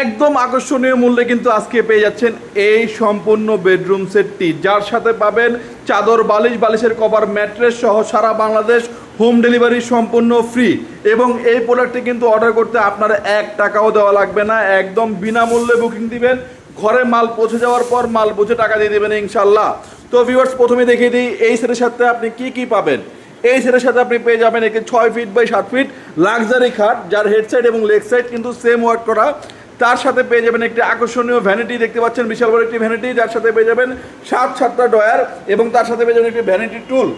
একদম আকর্ষণীয় মূল্যে কিন্তু আজকে পেয়ে যাচ্ছেন এই সম্পূর্ণ বেডরুম সেটটি। যার সাথে পাবেন চাদর, বালিশ, বালিশের কভার, ম্যাট্রেস সহ সারা বাংলাদেশ হোম ডেলিভারি সম্পূর্ণ ফ্রি। এবং এই প্রোডাক্টটি কিন্তু অর্ডার করতে আপনার এক টাকাও দেওয়া লাগবে না। একদম বিনামূল্যে বুকিং দিবেন। ঘরে মাল পৌঁছে যাওয়ার পর মাল বুঝে টাকা দিয়ে দেবেন ইনশাল্লাহ তো ভিউয়ার্স প্রথমে দেখিয়ে দিই, এই সেটের সাথে আপনি কি কি পাবেন? এই সেটের সাথে আপনি পেয়ে যাবেন একটি ছয় ফিট বাই সাত ফিট লাক্সারি খাট, যার হেড সাইড এবং লেগ সাইড কিন্তু সেম ওয়ার্ক করা। তার সাথে পেয়ে যাবেন একটি আকর্ষণীয় ভ্যানিটি দেখতে পাচ্ছেন বিশাল বড় একটি ভ্যানিটি যার সাথে পেয়ে যাবেন সাত সাতটা ডয়ার এবং তার সাথে পেয়ে যাবেন একটি ভ্যানিটি টুল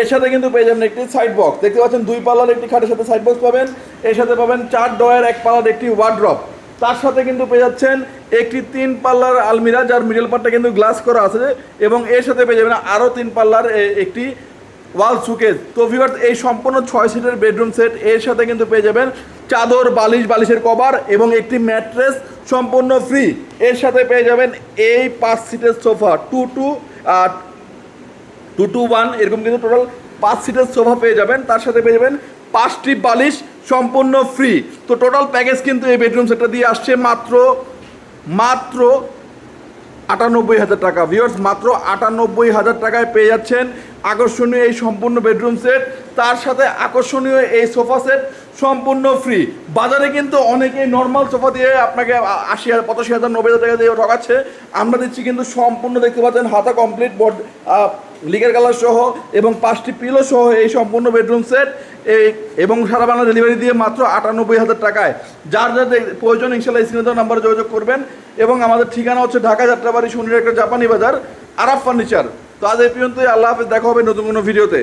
এর সাথে কিন্তু পেয়ে যাবেন একটি সাইড বক্স দেখতে পাচ্ছেন দুই পাল্লার একটি খাটের সাথে সাইড বক্স পাবেন। এর সাথে পাবেন চার ডয়ার এক পাল্লার একটি ওয়ার্ড্রপ তার সাথে কিন্তু পেয়ে যাচ্ছেন একটি তিন পাল্লার আলমিরা, যার মিডল পার্টটা কিন্তু গ্লাস করা আছে এবং এর সাথে পেয়ে যাবেন আরও তিন পাল্লার একটি ওয়াল সুকেজ তো ভিউয়ার্স এই সম্পূর্ণ ছয় সিটের বেডরুম সেট এর সাথে কিন্তু পেয়ে যাবেন চাদর, বালিশ, বালিশের কভার এবং একটি ম্যাট্রেস সম্পূর্ণ ফ্রি এর সাথে পেয়ে যাবেন এই পাঁচ সিটের sofa two two two two one এরকম কিন্তু টোটাল পাঁচ সিটের সোফা পেয়ে যাবেন। তার সাথে পেয়ে যাবেন পাঁচটি বালিশ সম্পূর্ণ ফ্রি তো টোটাল প্যাকেজ কিন্তু এই বেডরুম সেটটা দিয়ে আসছে মাত্র মাত্র আটানব্বই হাজার টাকা। ভিউয়ার্স মাত্র আটানব্বই হাজার টাকায় পেয়ে যাচ্ছেন আকর্ষণীয় এই সম্পূর্ণ বেডরুম সেট তার সাথে আকর্ষণীয় এই সোফা সেট সম্পূর্ণ ফ্রি বাজারে কিন্তু অনেকেই নর্মাল সোফা দিয়ে আপনাকে আশি হাজার, পঁচাশি হাজার, নব্বই হাজার টাকা দিয়ে ঠকাচ্ছে। আমরা দিচ্ছি কিন্তু সম্পূর্ণ দেখতে পাচ্ছেন হাতা কমপ্লিট বোর্ড লিগের কালার সহ এবং পাঁচটি পিলো সহ এই সম্পূর্ণ বেডরুম সেট এই এবং সারা বাংলা ডেলিভারি দিয়ে মাত্র আটানব্বই হাজার টাকায়। যার যার প্রয়োজন ইনশাল্লাহ স্ক্রিনে নাম্বারে যোগাযোগ করবেন। এবং আমাদের ঠিকানা হচ্ছে ঢাকা যাত্রাবাড়ি শনির একটা জাপানি বাজার, আরাফ ফার্নিচার। তো আজ এই পর্যন্তই। আল্লাহ হাফেজ দেখা হবে নতুন কোনো ভিডিওতে।